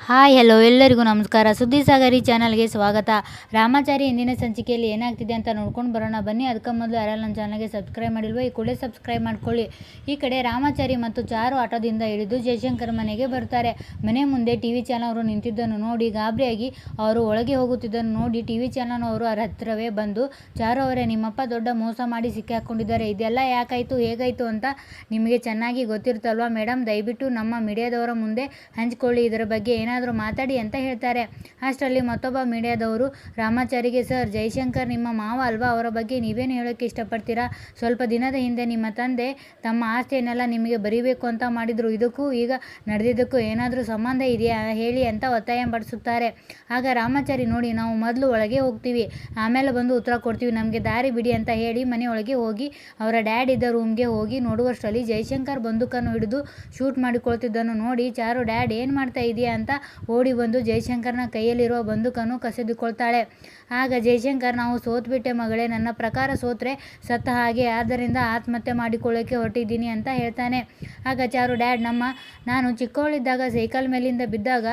Hi, hello, ಎಲ್ಲರಿಗೂ ನಮಸ್ಕಾರ. ಸುದ್ದಿ ಸಾಗರಿ ಚಾನಲ್ಗೆ ಸ್ವಾಗತ. ರಾಮಾಚಾರಿ ಇಂದಿನ ಸಂಚಿಕೆಯಲ್ಲಿ ಏನಾಗ್ತಿದೆ ಅಂತ ನೋಡ್ಕೊಂಡು ಬರೋಣ. ಬನ್ನಿ, ಅದಕ್ಕೆ ಮೊದಲು ಯಾರು ನನ್ನ ಚಾನಲ್ಗೆ ಸಬ್ಸ್ಕ್ರೈಬ್ ಮಾಡಿಲ್ವೋ, ಈ ಕೂಡಲೇ ಸಬ್ಸ್ಕ್ರೈಬ್ ಮಾಡ್ಕೊಳ್ಳಿ. ಈ ಕಡೆ ರಾಮಾಚಾರಿ ಮತ್ತು ಚಾರು ಆಟೋದಿಂದ ಇಳಿದು ಜಯಶಂಕರ್ ಮನೆಗೆ ಬರ್ತಾರೆ. ಮನೆ ಮುಂದೆ ಟಿ ವಿ ಚಾನಲ್ ನಿಂತಿದ್ದನ್ನು ನೋಡಿ ಗಾಬರಿಯಾಗಿ ಅವರು ಒಳಗೆ ಹೋಗುತ್ತಿದ್ದನ್ನು ನೋಡಿ ಟಿ ವಿ ಚಾನಲ್ನವರು ಅವರ ಹತ್ತಿರವೇ ಬಂದು, ಚಾರು ಅವರೇ, ನಿಮ್ಮಪ್ಪ ದೊಡ್ಡ ಮೋಸ ಮಾಡಿ ಸಿಕ್ಕಾಕೊಂಡಿದ್ದಾರೆ. ಇದೆಲ್ಲ ಯಾಕಾಯಿತು, ಹೇಗಾಯಿತು ಅಂತ ನಿಮಗೆ ಚೆನ್ನಾಗಿ ಗೊತ್ತಿರುತ್ತಲ್ವಾ? ಮೇಡಮ್ ದಯವಿಟ್ಟು ನಮ್ಮ ಮೀಡಿಯಾದವರ ಮುಂದೆ ಹಂಚಿಕೊಳ್ಳಿ. ಇದರ ಬಗ್ಗೆ ಏನಾದರೂ ಮಾತಾಡಿ ಅಂತ ಹೇಳ್ತಾರೆ. ಅಷ್ಟರಲ್ಲಿ ಮತ್ತೊಬ್ಬ ಮೀಡಿಯಾದವರು, ರಾಮಾಚಾರಿಗೆ ಸರ್, ಜೈಶಂಕರ್ ನಿಮ್ಮ ಮಾವ ಅಲ್ವಾ? ಅವರ ಬಗ್ಗೆ ನೀವೇನು ಹೇಳೋಕ್ಕೆ ಇಷ್ಟಪಡ್ತೀರಾ? ಸ್ವಲ್ಪ ದಿನದ ಹಿಂದೆ ನಿಮ್ಮ ತಂದೆ ತಮ್ಮ ಆಸ್ತಿಯನ್ನೆಲ್ಲ ನಿಮಗೆ ಬರೀಬೇಕು ಅಂತ ಮಾಡಿದರು. ಇದಕ್ಕೂ ಈಗ ನಡೆದಿದ್ದಕ್ಕೂ ಏನಾದರೂ ಸಂಬಂಧ ಇದೆಯಾ? ಹೇಳಿ ಅಂತ ಒತ್ತಾಯ ಪಡಿಸುತ್ತಾರೆ. ಆಗ ರಾಮಾಚಾರಿ, ನೋಡಿ, ನಾವು ಮೊದಲು ಒಳಗೆ ಹೋಗ್ತೀವಿ. ಆಮೇಲೆ ಬಂದು ಉತ್ತರ ಕೊಡ್ತೀವಿ. ನಮಗೆ ದಾರಿ ಬಿಡಿ ಅಂತ ಹೇಳಿ ಮನೆಯೊಳಗೆ ಹೋಗಿ, ಅವರ ಡ್ಯಾಡ್ ಇದ್ದ ರೂಮ್ಗೆ ಹೋಗಿ ನೋಡುವಷ್ಟರಲ್ಲಿ ಜೈಶಂಕರ್ ಬಂದೂಕನ್ನು ಹಿಡಿದು ಶೂಟ್ ಮಾಡಿಕೊಳ್ತಿದ್ದನ್ನು ನೋಡಿ ಚಾರು, ಡ್ಯಾಡ್, ಏನು ಮಾಡ್ತಾ ಇದೆಯಾ? ಅಂತ ಓಡಿ ಬಂದು ಜೈಶಂಕರ್ನ ಕೈಯಲ್ಲಿರುವ ಬಂದೂಕನ್ನು ಕಸಿದುಕೊಳ್ತಾಳೆ. ಆಗ ಜೈಶಂಕರ್, ನಾವು ಸೋತ್ಬಿಟ್ಟೆ ಮಗಳೇ, ನನ್ನ ಪ್ರಕಾರ ಸೋತ್ರೆ ಸತ್ತ ಹಾಗೆ, ಆದ್ದರಿಂದ ಆತ್ಮಹತ್ಯೆ ಮಾಡಿಕೊಳ್ಳೋಕೆ ಹೊರಟಿದ್ದೀನಿ ಅಂತ ಹೇಳ್ತಾನೆ. ಆಗ ಚಾರು, ಡ್ಯಾಡ್, ನಮ್ಮ, ನಾನು ಚಿಕ್ಕವಳಿದ್ದಾಗ ಸೈಕಲ್ ಮೇಲಿಂದ ಬಿದ್ದಾಗ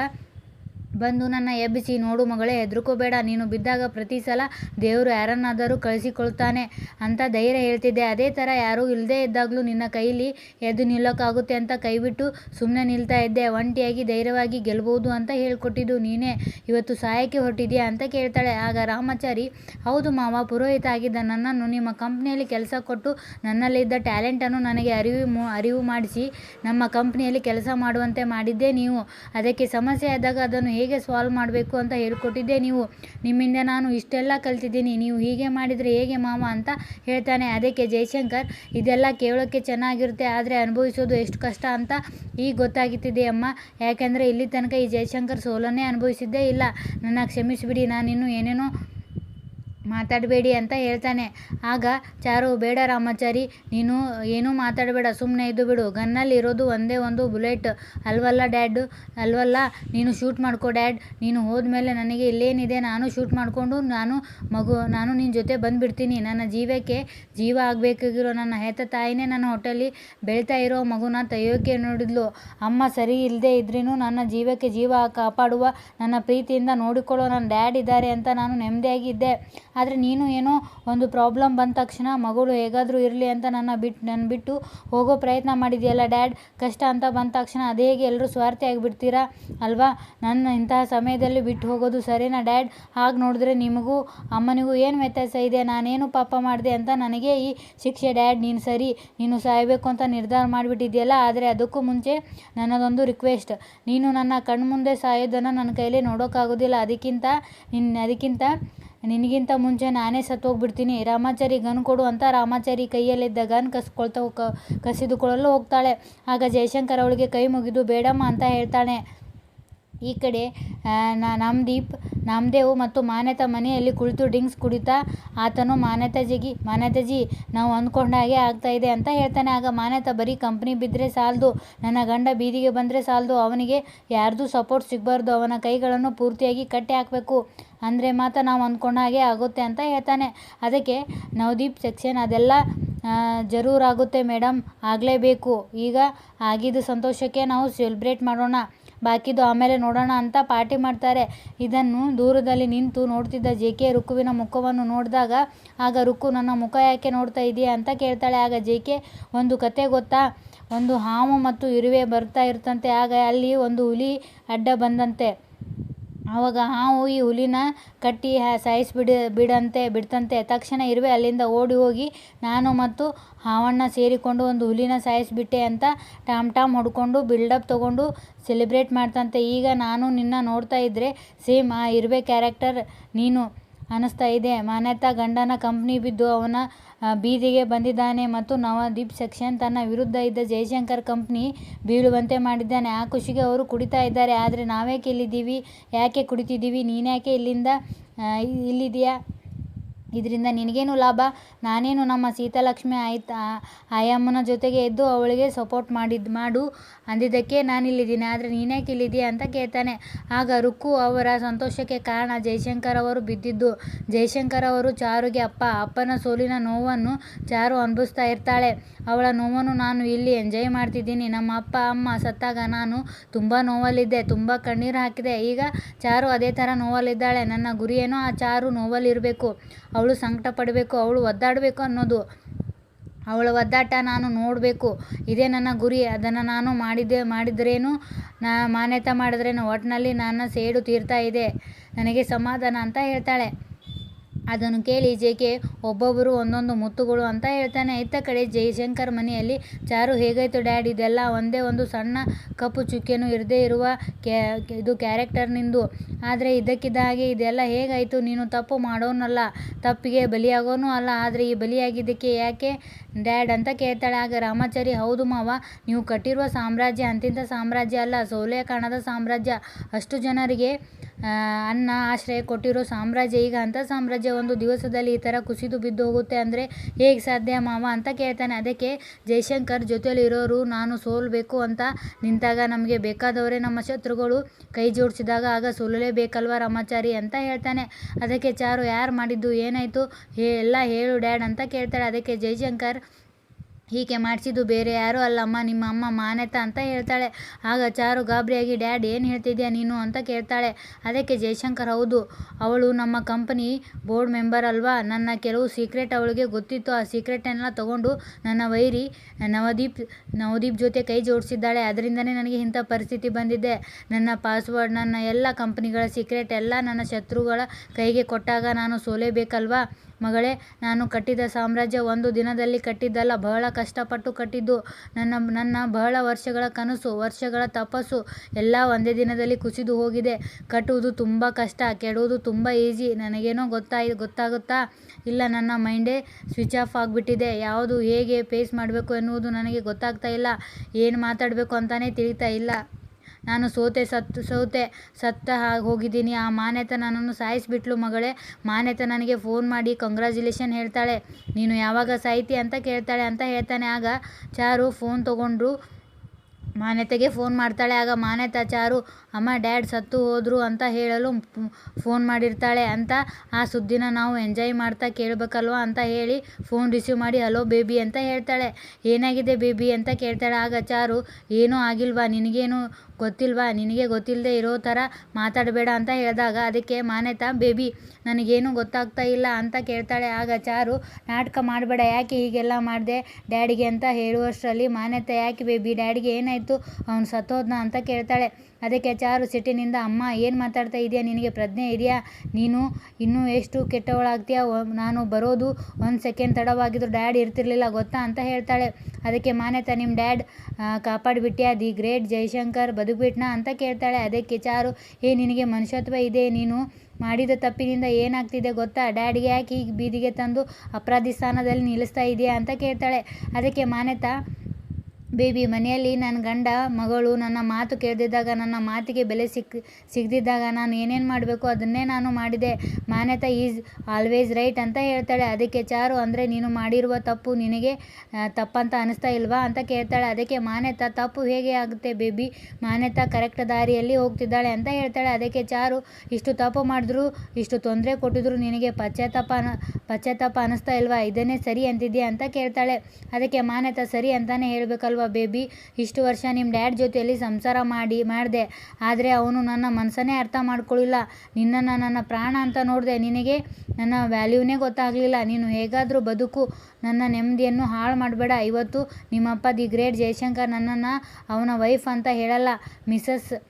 ಬಂದು ನನ್ನ ಎಬ್ಬಿಸಿ, ನೋಡು ಮಗಳೇ, ಹೆದರ್ಕೋಬೇಡ. ನೀನು ಬಿದ್ದಾಗ ಪ್ರತಿ ಸಲ ದೇವರು ಯಾರನ್ನಾದರೂ ಕಳಿಸಿಕೊಳ್ತಾನೆ ಅಂತ ಧೈರ್ಯ ಹೇಳ್ತಿದ್ದೆ. ಅದೇ ಥರ ಯಾರೂ ಇಲ್ಲದೇ ಇದ್ದಾಗಲೂ ನಿನ್ನ ಕೈಲಿ ಎದ್ದು ನಿಲ್ಲೋಕ್ಕಾಗುತ್ತೆ ಅಂತ ಕೈಬಿಟ್ಟು ಸುಮ್ಮನೆ ನಿಲ್ತಾ ಇದ್ದೆ. ಒಂಟಿಯಾಗಿ ಧೈರ್ಯವಾಗಿ ಗೆಲ್ಬೋದು ಅಂತ ಹೇಳ್ಕೊಟ್ಟಿದ್ದು ನೀನೇ. ಇವತ್ತು ಸಹಾಯಕ್ಕೆ ಹೊರಟಿದ್ಯಾ ಅಂತ ಕೇಳ್ತಾಳೆ. ಆಗ ರಾಮಾಚಾರಿ, ಹೌದು ಮಾವ, ಪುರೋಹಿತ ಆಗಿದ್ದ ನನ್ನನ್ನು ನಿಮ್ಮ ಕಂಪ್ನಿಯಲ್ಲಿ ಕೆಲಸ ಕೊಟ್ಟು ನನ್ನಲ್ಲಿದ್ದ ಟ್ಯಾಲೆಂಟನ್ನು ನನಗೆ ಅರಿವು ಅರಿವು ಮಾಡಿಸಿ, ನಮ್ಮ ಕಂಪ್ನಿಯಲ್ಲಿ ಕೆಲಸ ಮಾಡುವಂತೆ ಮಾಡಿದ್ದೇ ನೀವು. ಅದಕ್ಕೆ ಸಮಸ್ಯೆ ಆದಾಗ ಅದನ್ನು ಹೇಗೆ ಸಾಲ್ವ್ ಮಾಡಬೇಕು ಅಂತ ಹೇಳ್ಕೊಟ್ಟಿದ್ದೆ ನೀವು. ನಿಮ್ಮಿಂದ ನಾನು ಇಷ್ಟೆಲ್ಲ ಕಲ್ತಿದ್ದೀನಿ. ನೀವು ಹೀಗೆ ಮಾಡಿದರೆ ಹೇಗೆ ಮಾವ ಅಂತ ಹೇಳ್ತಾನೆ. ಅದಕ್ಕೆ ಜೈಶಂಕರ್, ಇದೆಲ್ಲ ಕೇಳೋಕ್ಕೆ ಚೆನ್ನಾಗಿರುತ್ತೆ, ಆದರೆ ಅನುಭವಿಸೋದು ಎಷ್ಟು ಕಷ್ಟ ಅಂತ ಈಗ ಗೊತ್ತಾಗುತ್ತಿದೆ ಅಮ್ಮ. ಯಾಕೆಂದರೆ ಇಲ್ಲಿ ತನಕ ಈ ಜೈಶಂಕರ್ ಸೋಲನ್ನೇ ಅನುಭವಿಸಿದ್ದೇ ಇಲ್ಲ. ನನ್ನ ಕ್ಷಮಿಸಿಬಿಡಿ, ನಾನಿನ್ನು ಏನೇನೋ ಮಾತಾಡಬೇಡಿ ಅಂತ ಹೇಳ್ತಾನೆ. ಆಗ ಚಾರು, ಬೇಡ ರಾಮಾಚಾರಿ, ನೀನು ಏನೂ ಮಾತಾಡಬೇಡ ಸುಮ್ಮನೆ ಇದ್ದು ಬಿಡು. ಗನ್ನಲ್ಲಿ ಇರೋದು ಒಂದೇ ಒಂದು ಬುಲೆಟ್. ಅಲ್ವಲ್ಲ ಡ್ಯಾಡ್? ಅಲ್ವಲ್ಲ? ನೀನು ಶೂಟ್ ಮಾಡ್ಕೋ ಡ್ಯಾಡ್. ನೀನು ಹೋದ್ಮೇಲೆ ನನಗೆ ಇಲ್ಲೇನಿದೆ, ನಾನು ಶೂಟ್ ಮಾಡಿಕೊಂಡು ನಾನು ಮಗು, ನಾನು ನಿನ್ನ ಜೊತೆ ಬಂದುಬಿಡ್ತೀನಿ. ನನ್ನ ಜೀವಕ್ಕೆ ಜೀವ ಆಗಬೇಕಾಗಿರೋ ನನ್ನ ಹೆತ್ತ ತಾಯಿನೇ ನನ್ನ ಹೊಟ್ಟೆಲಿ ಬೆಳೀತಾ ಇರೋ ಮಗುನ ತಯೋಕೆ ನೋಡಿದ್ಲು. ಅಮ್ಮ ಸರಿ ಇಲ್ಲದೆ ಇದ್ರೂ ನನ್ನ ಜೀವಕ್ಕೆ ಜೀವ ಕಾಪಾಡುವ ನನ್ನ ಪ್ರೀತಿಯಿಂದ ನೋಡಿಕೊಳ್ಳೋ ನನ್ನ ಡ್ಯಾಡ್ ಇದ್ದಾರೆ ಅಂತ ನಾನು ನೆಮ್ಮದಿಯಾಗಿದ್ದೆ. ಆದರೆ ನೀನು ಏನೋ ಒಂದು ಪ್ರಾಬ್ಲಮ್ ಬಂದ ತಕ್ಷಣ ಮಗಳು ಹೇಗಾದರೂ ಇರಲಿ ಅಂತ ನನ್ನ ಬಿಟ್ಟು ನನ್ನ ಬಿಟ್ಟು ಹೋಗೋ ಪ್ರಯತ್ನ ಮಾಡಿದೆಯಲ್ಲ ಡ್ಯಾಡ್ ಕಷ್ಟ ಅಂತ ಬಂದ ತಕ್ಷಣ ಅದೇ ಹೇಗೆ ಎಲ್ಲರೂ ಸ್ವಾರ್ಥಿ ಆಗಿಬಿಡ್ತೀರಾ? ಅಲ್ವಾ? ನನ್ನ ಇಂತಹ ಸಮಯದಲ್ಲಿ ಬಿಟ್ಟು ಹೋಗೋದು ಸರಿನಾ ಡ್ಯಾಡ್ ಹಾಗೆ ನೋಡಿದ್ರೆ ನಿಮಗೂ ಅಮ್ಮನಿಗೂ ಏನು ವ್ಯತ್ಯಾಸ ಇದೆ? ನಾನೇನು ಪಾಪ ಮಾಡಿದೆ ಅಂತ ನನಗೆ ಈ ಶಿಕ್ಷೆ ಡ್ಯಾಡ್ ನೀನು ಸರಿ, ನೀನು ಸಾಯಬೇಕು ಅಂತ ನಿರ್ಧಾರ ಮಾಡಿಬಿಟ್ಟಿದೆಯಲ್ಲ, ಆದರೆ ಅದಕ್ಕೂ ಮುಂಚೆ ನನ್ನದೊಂದು ರಿಕ್ವೆಸ್ಟ್ ನೀನು ನನ್ನ ಕಣ್ಮುಂದೆ ಸಾಯೋದನ್ನು ನನ್ನ ಕೈಲಿ ನೋಡೋಕ್ಕಾಗೋದಿಲ್ಲ ಅದಕ್ಕಿಂತ ನಿನ್ನ ಅದಕ್ಕಿಂತ ನಿನಗಿಂತ ಮುಂಚೆ ನಾನೇ ಸತ್ತೋಗ್ಬಿಡ್ತೀನಿ. ರಾಮಾಚಾರಿ ಗನ್ ಕೊಡು ಅಂತ ರಾಮಾಚಾರಿ ಕೈಯಲ್ಲಿದ್ದ ಗನ್ ಕಸ್ಕೊಳ್ತಾ ಕ, ಕಸಿದುಕೊಳ್ಳಲು ಹೋಗ್ತಾಳೆ. ಆಗ ಜಯಶಂಕರ್ ಅವಳಿಗೆ ಕೈ ಮುಗಿದು, ಬೇಡಮ್ಮ ಅಂತ ಹೇಳ್ತಾನೆ ಈ ಕಡೆ ನಾಮದೀಪ್, ನಾಮದೇವ್ ಮತ್ತು ಮಾನ್ಯತ ಮನೆಯಲ್ಲಿ ಕುಳಿತು ಡ್ರಿಂಕ್ಸ್ ಕುಡಿತಾ, ಆತನು ಮಾನ್ಯತಾಜಿಗೆ, ಮಾನ್ಯತಾಜಿ, ನಾವು ಅಂದ್ಕೊಂಡ ಹಾಗೆ ಆಗ್ತಾ ಇದೆ ಅಂತ ಹೇಳ್ತಾನೆ. ಆಗ ಮಾನ್ಯತ ಬರೀ ಕಂಪ್ನಿ ಬಿದ್ದರೆ ಸಾಲದು, ನನ್ನ ಗಂಡ ಬೀದಿಗೆ ಬಂದರೆ ಸಾಲದು, ಅವನಿಗೆ ಯಾರ್ದು ಸಪೋರ್ಟ್ ಸಿಗಬಾರ್ದು, ಅವನ ಕೈಗಳನ್ನು ಪೂರ್ತಿಯಾಗಿ ಕಟ್ಟಿ ಹಾಕಬೇಕು. ಅಂದರೆ ಮಾತ್ರ ನಾವು ಅಂದ್ಕೊಂಡ ಹಾಗೆ ಆಗುತ್ತೆ ಅಂತ ಹೇಳ್ತಾನೆ. ಅದಕ್ಕೆ ನವದೀಪ್ ಸೆಕ್ಷನ್ ಅದೆಲ್ಲ ಜರೂರಾಗುತ್ತೆ ಮೇಡಮ್ ಆಗಲೇಬೇಕು. ಈಗ ಆಗಿದ್ದು ಸಂತೋಷಕ್ಕೆ ನಾವು ಸೆಲೆಬ್ರೇಟ್ ಮಾಡೋಣ. ಬಾಕಿದು ಆಮೇಲೆ ನೋಡೋಣ ಅಂತ ಪಾರ್ಟಿ ಮಾಡ್ತಾರೆ. ಇದನ್ನು ದೂರದಲ್ಲಿ ನಿಂತು ನೋಡ್ತಿದ್ದ ಜೆ ಕೆ ರುಕ್ಕುವಿನ ಮುಖವನ್ನು ನೋಡಿದಾಗ, ಆಗ ರುಕ್ಕು ನನ್ನ ಮುಖ ಯಾಕೆ ನೋಡ್ತಾ ಇದೆಯಾ ಅಂತ ಕೇಳ್ತಾಳೆ. ಆಗ ಜೆ ಕೆ, ಒಂದು ಕತೆ ಗೊತ್ತಾ? ಒಂದು ಹಾವು ಮತ್ತು ಇರುವೆ ಬರ್ತಾ ಇರ್ತಂತೆ. ಆಗ ಅಲ್ಲಿ ಒಂದು ಹುಲಿ ಅಡ್ಡ ಬಂದಂತೆ. ಆವಾಗ ಹಾವು ಈ ಹುಲಿನ ಕಟ್ಟಿ ಸಾಯಿಸಿಬಿಡ, ಬಿಡಂತೆ, ಬಿಡ್ತಂತೆ. ತಕ್ಷಣ ಇರುವೆ ಅಲ್ಲಿಂದ ಓಡಿ ಹೋಗಿ ನಾನು ಮತ್ತು ಹಾವಣ್ಣ ಸೇರಿಕೊಂಡು ಒಂದು ಹುಲಿನ ಸಾಯಿಸಿಬಿಟ್ಟೆ ಅಂತ ಟಾಮ್ ಟಾಮ್ ಹೊಡ್ಕೊಂಡು ಬಿಲ್ಡಪ್ ತೊಗೊಂಡು ಸೆಲೆಬ್ರೇಟ್ ಮಾಡ್ತಂತೆ. ಈಗ ನಾನು ನಿನ್ನ ನೋಡ್ತಾ ಇದ್ದರೆ ಸೇಮ್ ಆ ಇರುವೆ ಕ್ಯಾರೆಕ್ಟರ್ ನೀನು ಅನ್ನಿಸ್ತಾ ಇದೆ. ಮಾನ್ಯತಾ ಗಂಡನ ಕಂಪ್ನಿ ಬಿದ್ದು ಅವನ ಬೀದಿಗೆ ಬಂದಿದ್ದಾನೆ ಮತ್ತು ನವದೀಪ್ ಸೆಕ್ಷನ್ ತನ್ನ ವಿರುದ್ಧ ಇದ್ದ ಜಯಶಂಕರ್ ಕಂಪ್ನಿ ಬೀಳುವಂತೆ ಮಾಡಿದ್ದಾನೆ. ಆ ಖುಷಿಗೆ ಅವರು ಕುಡಿತಾ ಇದ್ದಾರೆ. ಆದರೆ ನಾವೇಕೆ ಇಲ್ಲಿದ್ದೀವಿ? ಯಾಕೆ ಕುಡಿತಿದ್ದೀವಿ? ನೀನ್ಯಾಕೆ ಇಲ್ಲಿಂದ ಇಲ್ಲಿದೆಯಾ ಇದರಿಂದ ನಿನಗೇನು ಲಾಭ? ನಾನೇನು ನಮ್ಮ ಸೀತಾಲಕ್ಷ್ಮಿ ಆಯ್ತಾ? ಆಯಮ್ಮನ ಜೊತೆಗೆ ಇದ್ದು ಅವಳಿಗೆ ಸಪೋರ್ಟ್ ಮಾಡಿದ್ದು ಮಾಡು. ಅಂದಿದ್ದಕ್ಕೆ ನಾನು ಇಲ್ಲಿದ್ದೀನಿ ಆದರೆ ನೀನ್ಯಾಕೆ ಇಲ್ಲಿದ್ದೀಯ ಅಂತ ಕೇಳ್ತಾನೆ. ಆಗ ರುಕ್ಕು ಅವರ ಸಂತೋಷಕ್ಕೆ ಕಾರಣ ಜೈಶಂಕರ್ ಅವರು ಬಿದ್ದಿದ್ದು. ಜೈಶಂಕರ್ ಅವರು ಚಾರುಗೆ, ಅಪ್ಪ, ಅಪ್ಪನ ಸೋಲಿನ ನೋವನ್ನು ಚಾರು ಅನುಭವಿಸ್ತಾ ಇರ್ತಾಳೆ. ಅವಳ ನೋವನ್ನು ನಾನು ಇಲ್ಲಿ ಎಂಜಾಯ್ ಮಾಡ್ತಿದ್ದೀನಿ. ನಮ್ಮ ಅಪ್ಪ, ಅಮ್ಮ ಸತ್ತಾಗ ನಾನು ತುಂಬ ನೋವಲ್ಲಿದ್ದೆ, ತುಂಬ ಕಣ್ಣೀರು ಹಾಕಿದೆ. ಈಗ ಚಾರು ಅದೇ ಥರ ನೋವಲ್ಲಿದ್ದಾಳೆ. ನನ್ನ ಗುರಿಯೇನೋ ಆ ಚಾರು ನೋವಲ್ಲಿರಬೇಕು. ಅವಳು ಸಂಕಟ ಪಡಬೇಕು ಅವಳು ಒದ್ದಾಡಬೇಕು ಅನ್ನೋದು. ಅವಳ ಒದ್ದಾಟ ನಾನು ನೋಡಬೇಕು. ಇದೇ ನನ್ನ ಗುರಿ, ಅದನ್ನು ನಾನು ಮಾಡಿದ್ದೆ, ಮಾಡಿದ್ರೇನು? ನಾ ಮಾನ್ಯತೆ ಮಾಡಿದ್ರೇನು? ಒಟ್ಟಿನಲ್ಲಿ ನನ್ನ ಸೇಡು ತೀರ್ತಾ ಇದೆ. ನನಗೆ ಸಮಾಧಾನ ಅಂತ ಹೇಳ್ತಾಳೆ. ಅದನ್ನು ಕೇಳಿ ಜೆಕೆ ಒಬ್ಬೊಬ್ಬರು ಒಂದೊಂದು ಮುತ್ತುಗಳು ಅಂತ ಹೇಳ್ತಾನೆ. ಇತ್ತ ಕಡೆ ಜಯಶಂಕರ್ ಮನೆಯಲ್ಲಿ, ಚಾರು, ಹೇಗಾಯ್ತು ಡ್ಯಾಡ್? ಇದೆಲ್ಲ ಒಂದೇ ಒಂದು ಸಣ್ಣ ಕಪ್ಪು ಚುಕ್ಕೆನೂ ಇರದೇ ಇರುವ ಕ್ಯಾ, ಇದು ಕ್ಯಾರೆಕ್ಟರ್ನಿಂದು ಆದರೆ ಇದಕ್ಕಿದ್ದಾಗೆ ಇದೆಲ್ಲ ಹೇಗಾಯಿತು? ನೀನು ತಪ್ಪು ಮಾಡೋನಲ್ಲ. ತಪ್ಪಿಗೆ ಬಲಿಯಾಗೋನು ಅಲ್ಲ. ಆದರೆ ಈ ಬಲಿಯಾಗಿದ್ದಕ್ಕೆ ಯಾಕೆ ಡ್ಯಾಡ್ ಅಂತ ಕೇಳ್ತಾಳೆ. ಆಗ ರಾಮಾಚಾರಿ, ಹೌದು ಮಾವ, ನೀವು ಕಟ್ಟಿರುವ ಸಾಮ್ರಾಜ್ಯ ಅಂತಿಂಥ ಸಾಮ್ರಾಜ್ಯ ಅಲ್ಲ. ಸೋಲೆ ಕಾಣದ ಸಾಮ್ರಾಜ್ಯ. ಅಷ್ಟು ಜನರಿಗೆ ಅನ್ನ, ಆಶ್ರಯ ಕೊಟ್ಟಿರೋ ಸಾಮ್ರಾಜ್ಯ ಈಗ ಅಂಥ ಸಾಮ್ರಾಜ್ಯ ಒಂದು ದಿವಸದಲ್ಲಿ ಈ ಥರ ಕುಸಿದು ಬಿದ್ದು ಹೋಗುತ್ತೆ ಅಂದರೆ ಹೇಗೆ ಸಾಧ್ಯ ಮಾವ ಅಂತ ಕೇಳ್ತಾನೆ. ಅದಕ್ಕೆ ಜಯಶಂಕರ್ ಜೊತೆಲಿರೋರು ನಾನು ಸೋಲಬೇಕು ಅಂತ ನಿಂತಾಗ ನಮಗೆ ಬೇಕಾದವರೇ ನಮ್ಮ ಶತ್ರುಗಳು. ಕೈ ಜೋಡಿಸಿದಾಗ, ಆಗ ಸೋಲಲೇಬೇಕಲ್ವ ರಾಮಾಚಾರಿ? ಅಂತ ಹೇಳ್ತಾನೆ. ಅದಕ್ಕೆ ಚಾರು, ಯಾರು ಮಾಡಿದ್ದು? ಏನಾಯಿತು? ಎಲ್ಲ ಹೇಳು ಡ್ಯಾಡ್ ಅಂತ ಕೇಳ್ತಾಳೆ. ಅದಕ್ಕೆ ಜಯಶಂಕರ್ ಹೀಗೆ ಮಾಡಿಸಿದ್ದು ಬೇರೆ ಯಾರೂ ಅಲ್ಲಮ್ಮ, ನಿಮ್ಮ ಅಮ್ಮ ಮಾನ್ಯತ ಅಂತ ಹೇಳ್ತಾಳೆ. ಆಗ ಚಾರು ಗಾಬರಿಯಾಗಿ, ಡ್ಯಾಡ್, ಏನು ಹೇಳ್ತಿದ್ಯಾ ನೀನು? ಅಂತ ಕೇಳ್ತಾಳೆ. ಅದಕ್ಕೆ ಜಯಶಂಕರ್, ಹೌದು, ಅವಳು ನಮ್ಮ ಕಂಪನಿ ಬೋರ್ಡ್ ಮೆಂಬರ್ ಅಲ್ವಾ? ನನ್ನ ಕೆಲವು ಸೀಕ್ರೆಟ್ ಅವಳಿಗೆ ಗೊತ್ತಿತ್ತು. ಆ ಸೀಕ್ರೆಟನ್ನೆಲ್ಲ ತಗೊಂಡು ನನ್ನ ವೈರಿ, ನವದೀಪ್ ನವದೀಪ್ ಜೊತೆ ಕೈ ಜೋಡಿಸಿದ್ದಾಳೆ. ಅದರಿಂದನೇ ನನಗೆ ಇಂಥ ಪರಿಸ್ಥಿತಿ ಬಂದಿದೆ. ನನ್ನ ಪಾಸ್ವರ್ಡ್, ನನ್ನ ಎಲ್ಲ ಕಂಪನಿಗಳ ಸೀಕ್ರೆಟ್ ಎಲ್ಲ ನನ್ನ ಶತ್ರುಗಳ ಕೈಗೆ ಕೊಟ್ಟಾಗ ನಾನು ಸೋಲೇಬೇಕಲ್ವಾ? ಮಗಳೇ, ನಾನು ಕಟ್ಟಿದ ಸಾಮ್ರಾಜ್ಯ ಒಂದು ದಿನದಲ್ಲಿ ಕಟ್ಟಿದ್ದಲ್ಲ, ಬಹಳ ಕಷ್ಟಪಟ್ಟು ಕಟ್ಟಿದ್ದು. ನನ್ನ ನನ್ನ ಬಹಳ ವರ್ಷಗಳ ಕನಸು, ವರ್ಷಗಳ ತಪಸ್ಸು ಎಲ್ಲ ಒಂದೇ ದಿನದಲ್ಲಿ ಕುಸಿದು ಹೋಗಿದೆ. ಕಟ್ಟುವುದು ತುಂಬ ಕಷ್ಟ, ಕೆಡುವುದು ತುಂಬ ಈಸಿ. ನನಗೇನೋ ಗೊತ್ತಾಯ್, ಗೊತ್ತಾಗುತ್ತಾ? ಇಲ್ಲ, ನನ್ನ ಮೈಂಡೇ ಸ್ವಿಚ್ ಆಫ್ ಆಗಿಬಿಟ್ಟಿದೆ. ಯಾವುದು ಹೇಗೆ ಫೇಸ್ ಮಾಡಬೇಕು ಎನ್ನುವುದು ನನಗೆ ಗೊತ್ತಾಗ್ತಾ ಇಲ್ಲ. ಏನು ಮಾತಾಡಬೇಕು ಅಂತಲೇ ತಿಳಿತಾ ಇಲ್ಲ. ನಾನು ಸೋತೆ ಸತ್ತು, ಸೋತೆ ಸತ್ತ ಹೋಗಿದ್ದೀನಿ. ಆ ಮಾನ್ಯತೆ ನನ್ನನ್ನು ಸಾಯಿಸಿಬಿಟ್ಲು ಮಗಳೇ. ಮಾನ್ಯತೆ ನನಗೆ ಫೋನ್ ಮಾಡಿ ಕಂಗ್ರ್ಯಾಚುಲೇಷನ್ ಹೇಳ್ತಾಳೆ. ನೀನು ಯಾವಾಗ ಸಾಯ್ತಿ ಅಂತ ಕೇಳ್ತಾಳೆ ಅಂತ ಹೇಳ್ತಾನೆ. ಆಗ ಚಾರು ಫೋನ್ ತೊಗೊಂಡ್ರು. ಮಾನ್ಯತೆಗೆ ಫೋನ್ ಮಾಡ್ತಾಳೆ. ಆಗ ಮಾನ್ಯತಾ ಚಾರು ಅಮ್ಮ, ಡ್ಯಾಡ್, ಸತ್ತು ಹೋದರು ಅಂತ ಹೇಳಲು ಫೋನ್ ಮಾಡಿರ್ತಾಳೆ ಅಂತ, ಆ ಸುದ್ದಿನ ನಾವು ಎಂಜಾಯ್ ಮಾಡ್ತಾ ಕೇಳಬೇಕಲ್ವ ಅಂತ ಹೇಳಿ ಫೋನ್ ರಿಸೀವ್ ಮಾಡಿ, ಹಲೋ ಬೇಬಿ ಅಂತ ಹೇಳ್ತಾಳೆ. ಏನಾಗಿದೆ ಬೇಬಿ ಅಂತ ಕೇಳ್ತಾಳೆ. ಆಗ ಚಾರು, ಏನೂ ಆಗಿಲ್ವಾ? ನಿನಗೇನು ಗೊತ್ತಿಲ್ವಾ? ನಿನಗೆ ಗೊತ್ತಿಲ್ಲದೆ ಇರೋ ಥರ ಮಾತಾಡಬೇಡ ಅಂತ ಹೇಳಿದಾಗ ಅದಕ್ಕೆ ಮಾನ್ಯತಾ ಬೇಬಿ, ನನಗೇನು ಗೊತ್ತಾಗ್ತಾ ಇಲ್ಲ ಅಂತ ಕೇಳ್ತಾಳೆ. ಆಗ ಚಾರು, ನಾಟಕ ಮಾಡಬೇಡ, ಯಾಕೆ ಹೀಗೆಲ್ಲ ಮಾಡಿದೆ ಡ್ಯಾಡಿಗೆ ಅಂತ ಹೇಳುವಷ್ಟರಲ್ಲಿ ಮಾನ್ಯತೆ ಯಾಕೆ ಬೇಬಿ? ಡ್ಯಾಡಿಗೆ ಏನಾಯಿತು? ಅವನು ಸತ್ತೋದ್ನ? ಅಂತ ಕೇಳ್ತಾಳೆ. ಅದಕ್ಕೆ ಚಾರು ಸಿಟ್ಟಿನಿಂದ, ಅಮ್ಮ, ಏನು ಮಾತಾಡ್ತಾ ಇದೆಯಾ? ನಿನಗೆ ಪ್ರಜ್ಞೆ ಇದೆಯಾ? ನೀನು ಇನ್ನೂ ಎಷ್ಟು ಕೆಟ್ಟವಳಾಗ್ತೀಯಾ? ನಾನು ಬರೋದು ಒಂದು ಸೆಕೆಂಡ್ ತಡವಾಗಿದ್ರು ಡ್ಯಾಡ್ ಇರ್ತಿರ್ಲಿಲ್ಲ, ಗೊತ್ತಾ? ಅಂತ ಹೇಳ್ತಾಳೆ. ಅದಕ್ಕೆ ಮಾನ್ಯತಾ ನಿಮ್ಮ ಡ್ಯಾಡ್ ಕಾಪಾಡಿಬಿಟ್ಯಾ? ದಿ ಗ್ರೇಟ್ ಜಯಶಂಕರ್ ಬದುಕ್ಬಿಟ್ನಾ? ಅಂತ ಕೇಳ್ತಾಳೆ. ಅದಕ್ಕೆ ಚಾರು, ಏ, ನಿನಗೆ ಮನುಷ್ಯತ್ವ ಇದೆ? ನೀನು ಮಾಡಿದ ತಪ್ಪಿನಿಂದ ಏನಾಗ್ತಿದೆ ಗೊತ್ತಾ? ಡ್ಯಾಡಿಗೆ ಯಾಕೆ ಹೀಗೆ ಬೀದಿಗೆ ತಂದು ಅಪರಾಧಿ ಸ್ಥಾನದಲ್ಲಿ ನಿಲ್ಲಿಸ್ತಾ ಇದೆಯಾ? ಅಂತ ಕೇಳ್ತಾಳೆ. ಅದಕ್ಕೆ ಮಾನ್ಯತಾ ಬೇಬಿ, ಮನೆಯಲ್ಲಿ ನನ್ನ ಗಂಡ, ಮಗಳು ನನ್ನ ಮಾತು ಕೇಳ್ದಿದ್ದಾಗ, ನನ್ನ ಮಾತಿಗೆ ಬೆಲೆ ಸಿಕ್, ಸಿಗದಿದ್ದಾಗ ನಾನು ಏನೇನು ಮಾಡಬೇಕು ಅದನ್ನೇ ನಾನು ಮಾಡಿದೆ. ಮಾನ್ಯತಾ ಈಸ್ ಆಲ್ವೇಸ್ ರೈಟ್ ಅಂತ ಹೇಳ್ತಾಳೆ. ಅದಕ್ಕೆ ಚಾರು ಅಂದರೆ ನೀನು ಮಾಡಿರುವ ತಪ್ಪು ನಿನಗೆ ತಪ್ಪಂತ ಅನಿಸ್ತಾ ಇಲ್ವಾ ಅಂತ ಕೇಳ್ತಾಳೆ. ಅದಕ್ಕೆ ಮಾನ್ಯತಾ, ತಪ್ಪು ಹೇಗೆ ಆಗುತ್ತೆ ಬೇಬಿ? ಮಾನ್ಯತ ಕರೆಕ್ಟ್ ದಾರಿಯಲ್ಲಿ ಹೋಗ್ತಿದ್ದಾಳೆ ಅಂತ ಹೇಳ್ತಾಳೆ. ಅದಕ್ಕೆ ಚಾರು, ಇಷ್ಟು ತಪ್ಪು ಮಾಡಿದ್ರು, ಇಷ್ಟು ತೊಂದರೆ ಕೊಟ್ಟಿದ್ರು ನಿನಗೆ ಪಶ್ಚಾತ್ತಾಪ ಪಶ್ಚಾತ್ತಾಪ ಅನಿಸ್ತಾ ಇಲ್ವಾ? ಇದನ್ನೇ ಸರಿ ಅಂತಿದ್ಯಾ ಅಂತ ಕೇಳ್ತಾಳೆ. ಅದಕ್ಕೆ ಮಾನ್ಯತ ಸರಿ ಅಂತಲೇ ಹೇಳಬೇಕಲ್ವ? ಬೇಬಿ, ಇಷ್ಟು ವರ್ಷ ನಿಮ್ಮ ಡ್ಯಾಡ್ ಜೊತೆಯಲ್ಲಿ ಸಂಸಾರ ಮಾಡಿ, ಮಾಡಿದೆ. ಆದರೆ ಅವನು ನನ್ನ ಮನಸ್ಸನ್ನೇ ಅರ್ಥ ಮಾಡ್ಕೊಳ್ಳಿಲ್ಲ ನಿನ್ನನ್ನು ನನ್ನ ಪ್ರಾಣ ಅಂತ ನೋಡಿದೆ. ನಿನಗೆ ನನ್ನ ವ್ಯಾಲ್ಯೂನೇ ಗೊತ್ತಾಗಲಿಲ್ಲ. ನೀನು ಹೇಗಾದರೂ ಬದುಕು. ನನ್ನ ನೆಮ್ಮದಿಯನ್ನು ಹಾಳು ಮಾಡಬೇಡ. ಇವತ್ತು ನಿಮ್ಮಪ್ಪ ದಿ ಗ್ರೇಟ್ ಜಯಶಂಕರ್ ನನ್ನನ್ನು ಅವನ ವೈಫ್ ಅಂತ ಹೇಳಲ್ಲ. ಮಿಸಸ್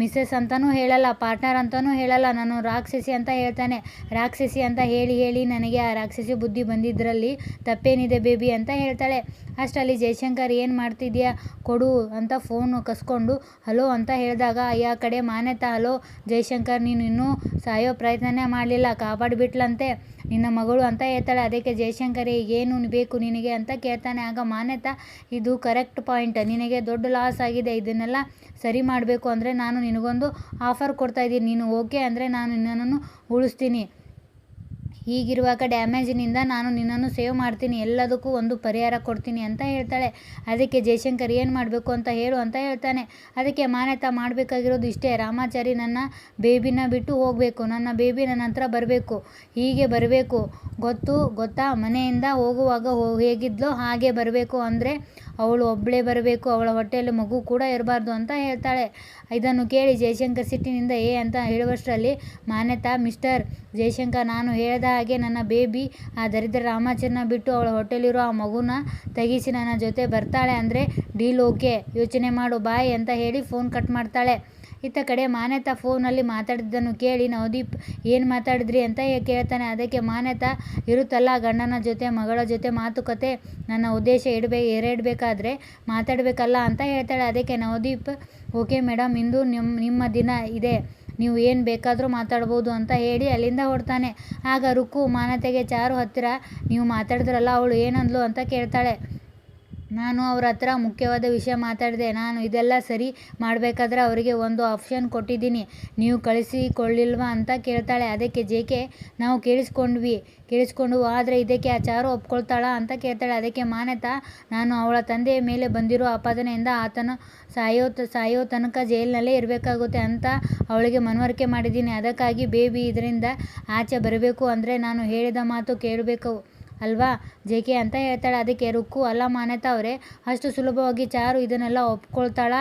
ಮಿಸ್ಸೆಸ್ ಅಂತಲೂ ಹೇಳಲ್ಲ, ಪಾರ್ಟ್ನರ್ ಅಂತಲೂ ಹೇಳಲ್ಲ, ನಾನು ರಾಕ್ಷಸಿ ಅಂತ ಹೇಳ್ತಾನೆ. ರಾಕ್ಷಸಿ ಅಂತ ಹೇಳಿ ಹೇಳಿ ನನಗೆ ಆ ರಾಕ್ಷಸಿ ಬುದ್ಧಿ ಬಂದಿದ್ದರಲ್ಲಿ ತಪ್ಪೇನಿದೆ ಬೇಬಿ ಅಂತ ಹೇಳ್ತಾಳೆ. ಅಷ್ಟಲ್ಲಿ ಜಯಶಂಕರ್ ಏನು ಮಾಡ್ತಿದ್ಯಾ? ಕೊಡು ಅಂತ ಫೋನು ಕಸ್ಕೊಂಡು, ಹಲೋ ಅಂತ ಹೇಳಿದಾಗ, ಅಯ್ಯ ಕಡೆ ಮಾನ್ಯತಾ ಹಲೋ. ಜಯಶಂಕರ್, ನೀನು ಇನ್ನೂ ಸಾಯೋ ಪ್ರಯತ್ನನೇ ಮಾಡಲಿಲ್ಲ, ಕಾಪಾಡಿಬಿಟ್ಲಂತೆ. ನಿನ್ನ ಮಗಳು ಅಂತ ಹೇಳ್ತಾಳೆ, ಅದಕ್ಕೆ ಜಯಶಂಕರ್, ಏನು ಬೇಕು ನಿನಗೆ ಅಂತ ಕೇಳ್ತಾನೆ. ಆಗ ಮಾನ್ಯತಾ, ಇದು ಕರೆಕ್ಟ್ ಪಾಯಿಂಟ್ ನಿನಗೆ ದೊಡ್ಡ ಲಾಸ್ ಆಗಿದೆ, ಇದನ್ನೆಲ್ಲ ಸರಿ ಮಾಡಬೇಕು ಅಂದರೆ ನಾನು ನಿನಗೊಂದು ಆಫರ್ ಕೊಡ್ತಾ ಇದ್ದೀನಿ. ನೀನು ಓಕೆ ಅಂದರೆ ನಾನು ನಿನ್ನನ್ನು ಉಳಿಸ್ತೀನಿ. ಹೀಗಿರುವಾಗ ಡ್ಯಾಮೇಜಿನಿಂದ ನಾನು ನಿನ್ನನ್ನು ಸೇವ್ ಮಾಡ್ತೀನಿ, ಎಲ್ಲದಕ್ಕೂ ಒಂದು ಪರಿಹಾರ ಕೊಡ್ತೀನಿ ಅಂತ ಹೇಳ್ತಾಳೆ. ಅದಕ್ಕೆ ಜಯಶಂಕರ್ ಏನು ಮಾಡಬೇಕು ಅಂತ ಹೇಳು ಅಂತ ಹೇಳ್ತಾನೆ. ಅದಕ್ಕೆ ಮಾನ್ಯತ ಮಾಡಬೇಕಾಗಿರೋದು ಇಷ್ಟೇ, ರಾಮಾಚಾರಿ ನನ್ನ ಬೇಬಿನ ಬಿಟ್ಟು ಹೋಗಬೇಕು, ನನ್ನ ಬೇಬಿ ನನ್ನ ಹತ್ರ ಬರಬೇಕು. ಹೀಗೆ ಬರಬೇಕು. ಗೊತ್ತು, ಗೊತ್ತಾ? ಮನೆಯಿಂದ ಹೋಗುವಾಗ ಹೇಗಿದ್ಲೋ ಹಾಗೆ ಬರಬೇಕು ಅಂದರೆ ಅವಳು ಒಬ್ಬಳೇ ಬರಬೇಕು, ಅವಳ ಹೊಟ್ಟೆಯಲ್ಲಿ ಮಗು ಕೂಡ ಇರಬಾರ್ದು ಅಂತ ಹೇಳ್ತಾಳೆ. ಇದನ್ನು ಕೇಳಿ ಜಯಶಂಕರ್ ಸಿಟ್ಟಿನಿಂದ, ಏ ಅಂತ ಹೇಳುವಷ್ಟರಲ್ಲಿ, ಮಾನ್ಯತಾ, ಮಿಸ್ಟರ್ ಜಯಶಂಕರ್, ನಾನು ಹೇಳಿದ ಹಾಗೆ ನನ್ನ ಬೇಬಿ, ಆ ದರಿದ್ರ ರಾಮಾಚರಣ ಬಿಟ್ಟು ಅವಳ ಹೊಟ್ಟೆಲಿರೋ ಆ ಮಗುನ ತೆಗಿಸಿ ನನ್ನ ಜೊತೆ ಬರ್ತಾಳೆ ಅಂದರೆ ಡೀಲ್ ಓಕೆ. ಯೋಚನೆ ಮಾಡು, ಬಾಯ್ ಅಂತ ಹೇಳಿ ಫೋನ್ ಕಟ್ ಮಾಡ್ತಾಳೆ. ಇತ್ತ ಕಡೆ ಮಾನ್ಯತಾ ಫೋನಲ್ಲಿ ಮಾತಾಡಿದ್ದನ್ನು ಕೇಳಿ, ನವದೀಪ್ ಏನು ಮಾತಾಡಿದ್ರಿ ಅಂತ ಕೇಳ್ತಾನೆ. ಅದಕ್ಕೆ ಮಾನ್ಯತಾ ಇರುತ್ತಲ್ಲ ಗಂಡನ ಜೊತೆ, ಮಗಳ ಜೊತೆ ಮಾತುಕತೆ, ನನ್ನ ಉದ್ದೇಶ ಇಡಬೇ ಎರಡಬೇಕಾದ್ರೆ ಮಾತಾಡಬೇಕಲ್ಲ ಅಂತ ಹೇಳ್ತಾಳೆ. ಅದಕ್ಕೆ ನವದೀಪ್, ಓಕೆ ಮೇಡಮ್ ಇಂದು ನಿಮ್ಮ ನಿಮ್ಮ ದಿನ ಇದೆ. ನೀವು ಏನು ಬೇಕಾದರೂ ಮಾತಾಡ್ಬೋದು ಅಂತ ಹೇಳಿ ಅಲ್ಲಿಂದ ಹೊಡ್ತಾನೆ ಆಗ ರುಕ್ಕು ಮಾನತೆಗೆ, ಚಾರು ಹತ್ತಿರ, ನೀವು ಮಾತಾಡಿದ್ರಲ್ಲ, ಅವಳು ಏನಂದ್ಲು? ಅಂತ ಕೇಳ್ತಾಳೆ. ನಾನು ಅವ್ರ ಹತ್ರ ಮುಖ್ಯವಾದ ವಿಷಯ ಮಾತಾಡಿದೆ. ನಾನು ಇದೆಲ್ಲ ಸರಿ ಮಾಡಬೇಕಾದ್ರೆ ಅವರಿಗೆ ಒಂದು ಆಪ್ಷನ್ ಕೊಟ್ಟಿದ್ದೀನಿ. ನೀವು ಕಳಿಸಿಕೊಳ್ಳಿಲ್ವಾ ಅಂತ ಕೇಳ್ತಾಳೆ. ಅದಕ್ಕೆ ಜೆ ಕೆ, ನಾವು ಕೇಳಿಸ್ಕೊಂಡ್ವಿ. ಕೇಳಿಸ್ಕೊಂಡು, ಆದರೆ ಇದಕ್ಕೆ ಆ ಚಾರು ಒಪ್ಕೊಳ್ತಾಳಾ ಅಂತ ಕೇಳ್ತಾಳೆ. ಅದಕ್ಕೆ ಮಾನ್ಯತಾ ನಾನು ಅವಳ ತಂದೆಯ ಮೇಲೆ ಬಂದಿರೋ ಆಪಾದನೆಯಿಂದ ಆತನು ಸಾಯೋ ಸಾಯೋ ತನಕ ಜೈಲಿನಲ್ಲೇ ಇರಬೇಕಾಗುತ್ತೆ ಅಂತ ಅವಳಿಗೆ ಮನವರಿಕೆ ಮಾಡಿದ್ದೀನಿ. ಅದಕ್ಕಾಗಿ ಬೇಬಿ ಇದರಿಂದ ಆಚೆ ಬರಬೇಕು. ಅಂದರೆ ನಾನು ಹೇಳಿದ ಮಾತು ಕೇಳಬೇಕು. ಅಲ್ವಾ? ಜೆ.ಕೆ. ಅಂತ ಹೇಳ್ತಾಳೆ. ಅದಕ್ಕೆ ರುಕ್ಕು ಅಲ್ಲ ಮಾನ್ಯತಾ ಅವರೇ. ಅಷ್ಟು ಸುಲಭವಾಗಿ ಚಾರು ಇದನ್ನೆಲ್ಲ ಒಪ್ಕೊಳ್ತಾಳ?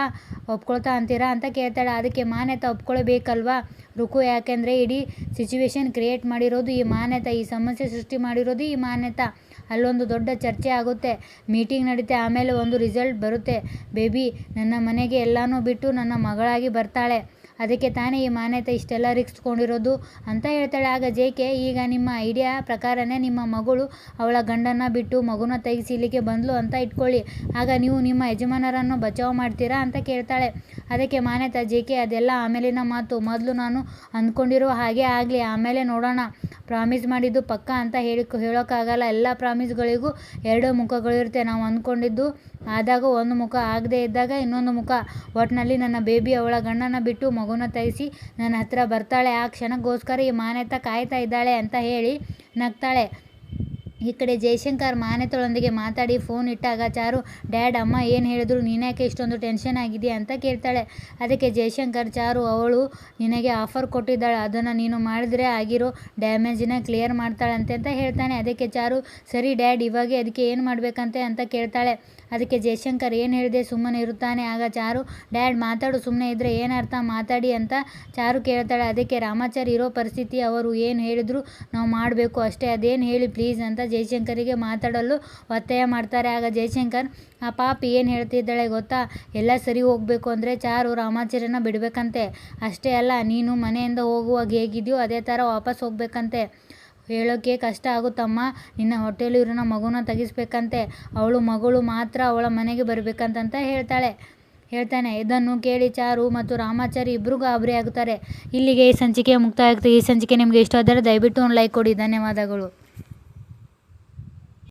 ಒಪ್ಕೊಳ್ತಾ ಅಂತೀರಾ ಅಂತ ಕೇಳ್ತಾಳೆ. ಅದಕ್ಕೆ ಮಾನ್ಯತ ಒಪ್ಕೊಳ್ಬೇಕಲ್ವಾ? ರುಕು ಯಾಕೆಂದರೆ ಇಡೀ ಸಿಚುವೇಶನ್ ಕ್ರಿಯೇಟ್ ಮಾಡಿರೋದು ಈ ಮಾನ್ಯತ. ಈ ಸಮಸ್ಯೆ ಸೃಷ್ಟಿ ಮಾಡಿರೋದು ಈ ಮಾನ್ಯತ. ಅಲ್ಲೊಂದು ದೊಡ್ಡ ಚರ್ಚೆ ಆಗುತ್ತೆ. ಮೀಟಿಂಗ್ ನಡೀತೆ, ಆಮೇಲೆ ಒಂದು ರಿಸಲ್ಟ್ ಬರುತ್ತೆ. ಬೇಬಿ ನನ್ನ ಮನೆಗೆ ಎಲ್ಲನೂ ಬಿಟ್ಟು ನನ್ನ ಮಗಳಾಗಿ ಬರ್ತಾಳೆ. ಅದಕ್ಕೆ ತಾನೇ ಈ ಮಾನ್ಯತೆ ಇಷ್ಟೆಲ್ಲ ರಿಕ್ಸ್ಕೊಂಡಿರೋದು ಅಂತ ಹೇಳ್ತಾಳೆ. ಆಗ ಜೇಕೆ ಈಗ ನಿಮ್ಮ ಐಡಿಯಾ ಪ್ರಕಾರನೇ ನಿಮ್ಮ ಮಗಳು ಅವಳ ಗಂಡನ ಬಿಟ್ಟು ಮಗುನ ತೆಗೆಸಿ ಇಲ್ಲಿಗೆ ಬಂದ್ಲು ಅಂತ ಇಟ್ಕೊಳ್ಳಿ. ಆಗ ನೀವು ನಿಮ್ಮ ಯಜಮಾನರನ್ನು ಬಚಾವ್ ಮಾಡ್ತೀರಾ ಅಂತ ಕೇಳ್ತಾಳೆ. ಅದಕ್ಕೆ ಮಾನ್ಯತಾ ಕೆ ಅದೆಲ್ಲ ಆಮೇಲಿನ ಮಾತು. ಮೊದಲು ನಾನು ಅಂದ್ಕೊಂಡಿರೋ ಹಾಗೆ ಆಗಲಿ, ಆಮೇಲೆ ನೋಡೋಣ. ಪ್ರಾಮಿಸ್ ಮಾಡಿದ್ದು ಪಕ್ಕ ಅಂತ ಹೇಳಿ ಹೇಳೋಕ್ಕಾಗಲ್ಲ. ಎಲ್ಲ ಪ್ರಾಮಿಸ್ಗಳಿಗೂ ಎರಡು ಮುಖಗಳಿರುತ್ತೆ ನಾವು ಅಂದ್ಕೊಂಡಿದ್ದು ಆದಾಗ ಒಂದು ಮುಖ, ಆಗದೇ ಇದ್ದಾಗ ಇನ್ನೊಂದು ಮುಖ. ಒಟ್ಟಿನಲ್ಲಿ ನನ್ನ ಬೇಬಿ ಅವಳ ಗಂಡನ ಬಿಟ್ಟು ಮಗುನ ತೈಸಿ ನನ್ನ ಹತ್ರ ಬರ್ತಾಳೆ, ಆ ಕ್ಷಣಕ್ಕೋಸ್ಕರ ಈ ಮಾನ್ಯತಾ ಕಾಯ್ತಾ ಇದ್ದಾಳೆ ಅಂತ ಹೇಳಿ ನಗ್ತಾಳೆ. ಈ ಕಡೆ ಜಯಶಂಕರ್ ಮಾನ್ಯತಳೊಂದಿಗೆ ಮಾತಾಡಿ ಫೋನ್ ಇಟ್ಟಾಗ, ಚಾರು, ಡ್ಯಾಡ್, ಅಮ್ಮ ಏನು ಹೇಳಿದ್ರು? ನೀನ್ಯಾಕೆ ಇಷ್ಟೊಂದು ಟೆನ್ಷನ್ ಆಗಿದೆಯಾ? ಅಂತ ಕೇಳ್ತಾಳೆ. ಅದಕ್ಕೆ ಜಯಶಂಕರ್ ಚಾರು, ಅವಳು ನಿನಗೆ ಆಫರ್ ಕೊಟ್ಟಿದ್ದಾಳೆ, ಅದನ್ನು ನೀನು ಮಾಡಿದ್ರೆ ಆಗಿರೋ ಡ್ಯಾಮೇಜನ್ನ ಕ್ಲಿಯರ್ ಮಾಡ್ತಾಳಂತೆ ಅಂತ ಹೇಳ್ತಾನೆ. ಅದಕ್ಕೆ, ಚಾರು, ಸರಿ ಡ್ಯಾಡ್, ಇವಾಗೆ ಅದಕ್ಕೆ ಏನು ಮಾಡಬೇಕಂತೆ? ಅಂತ ಕೇಳ್ತಾಳೆ. ಅದಕ್ಕೆ ಜಯಶಂಕರ್ ಏನು ಹೇಳಿದೆ ಸುಮ್ಮನೆ ಇರುತ್ತಾನೆ. ಆಗ ಚಾರು, ಡ್ಯಾಡ್, ಮಾತಾಡು ಸುಮ್ಮನೆ ಇದ್ದರೆ ಏನರ್ಥ ಮಾತಾಡಿ ಅಂತ ಚಾರು ಕೇಳ್ತಾಳೆ. ಅದಕ್ಕೆ ರಾಮಾಚಾರ್ಯ ಇರೋ ಪರಿಸ್ಥಿತಿ ಅವರು ಏನು ಹೇಳಿದ್ರು ನಾವು ಮಾಡಬೇಕು ಅಷ್ಟೇ. ಅದೇನು ಹೇಳಿ ಪ್ಲೀಸ್ ಅಂತ ಜಯಶಂಕರಿಗೆ ಮಾತಾಡಲು ಒತ್ತಾಯ ಮಾಡ್ತಾರೆ. ಆಗ ಜಯಶಂಕರ್, ಆ ಪಾಪ ಏನು ಹೇಳ್ತಿದ್ದಾಳೆ ಗೊತ್ತಾ? ಎಲ್ಲ ಸರಿ ಹೋಗಬೇಕು ಅಂದರೆ ಚಾರು ರಾಮಾಚಾರ್ಯನ ಬಿಡಬೇಕಂತೆ. ಅಷ್ಟೇ ಅಲ್ಲ, ನೀನು ಮನೆಯಿಂದ ಹೋಗುವಾಗ ಹೇಗಿದೆಯೋ ಅದೇ ಥರ ವಾಪಸ್ ಹೋಗ್ಬೇಕಂತೆ. ಹೇಳೋಕ್ಕೆ ಕಷ್ಟ ಆಗುತ್ತಮ್ಮ. ನಿನ್ನ ಹೊಟ್ಟೆಲಿರೋ ಮಗುನ ತೆಗಿಸ್ಬೇಕಂತೆ. ಅವಳು ಮಗಳು ಮಾತ್ರ ಅವಳ ಮನೆಗೆ ಬರಬೇಕಂತಂತ ಹೇಳ್ತಾಳೆ. ಹೇಳ್ತಾನೆ, ಇದನ್ನು ಕೇಳಿ ಚಾರು ಮತ್ತು ರಾಮಾಚಾರಿ ಇಬ್ಬರೂ ಗಾಬರಿ ಆಗುತ್ತಾರೆ ಇಲ್ಲಿಗೆ ಈ ಸಂಚಿಕೆ ಮುಕ್ತಾಯ ಆಗ್ತದೆ ಈ ಸಂಚಿಕೆ ನಿಮಗೆ ಇಷ್ಟ ಆದರೆ ದಯವಿಟ್ಟು ಒಂದು ಲೈಕ್ ಕೊಡಿ. ಧನ್ಯವಾದಗಳು.